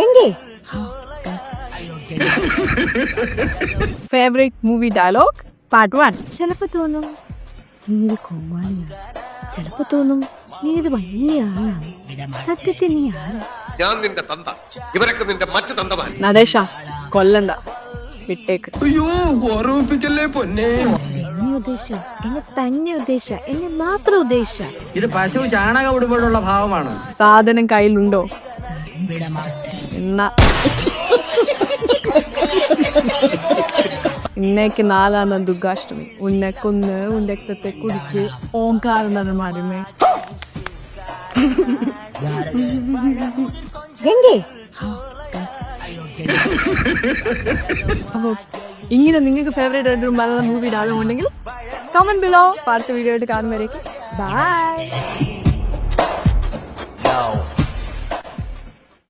ഗംഗേ favourite movie dialogue part one ചിലപ്പോ തോന്നും നീ ഒരു കോമാളിയാണ് ചിലപ്പോ തോന്നും നീ ഇത് വലിയ ആളാണ് സത്യത്തിൽ നീ ആരാ? ഞാൻ നിന്റെ തന്ത. ഇവരൊക്കെ നിന്റെ മറ്റു തന്തമാൻ നദേശ കൊല്ലണ്ട. വിട്ടേക്ക്. അയ്യോ ഓർമ്മിപ്പിക്കല്ലേ പൊന്നെ? എന്നെ ഉദ്ദേശ എന്നെ തന്നെ ഉദ്ദേശ എന്നെ മാത്രം ഉദ്ദേശ ഇത് പശു ചാണകം ഉടുമ്പോഴുള്ള ഭാവമാണ്. സാധനം കയ്യിലുണ്ടോ? ഇന്നേക്ക് നാലാന്ന ദുഃഖാഷ്ടമി ഉന്നെ കൊന്ന് ഉന്റെ രക്തത്തെ കുടിച്ച് ഓങ്കാരം നടന്മാരുമേ ഗംഗേ ഇങ്ങനെ നിങ്ങൾക്ക് ഫേവറേറ്റ് ആയിട്ടൊരു മലയാളം മൂവി ഡയലോഗ് ഉണ്ടെങ്കിൽ ബിലോ അടുത്ത വീഡിയോ ആയിട്ട് കാണുമ്പോഴേക്കും ബൈ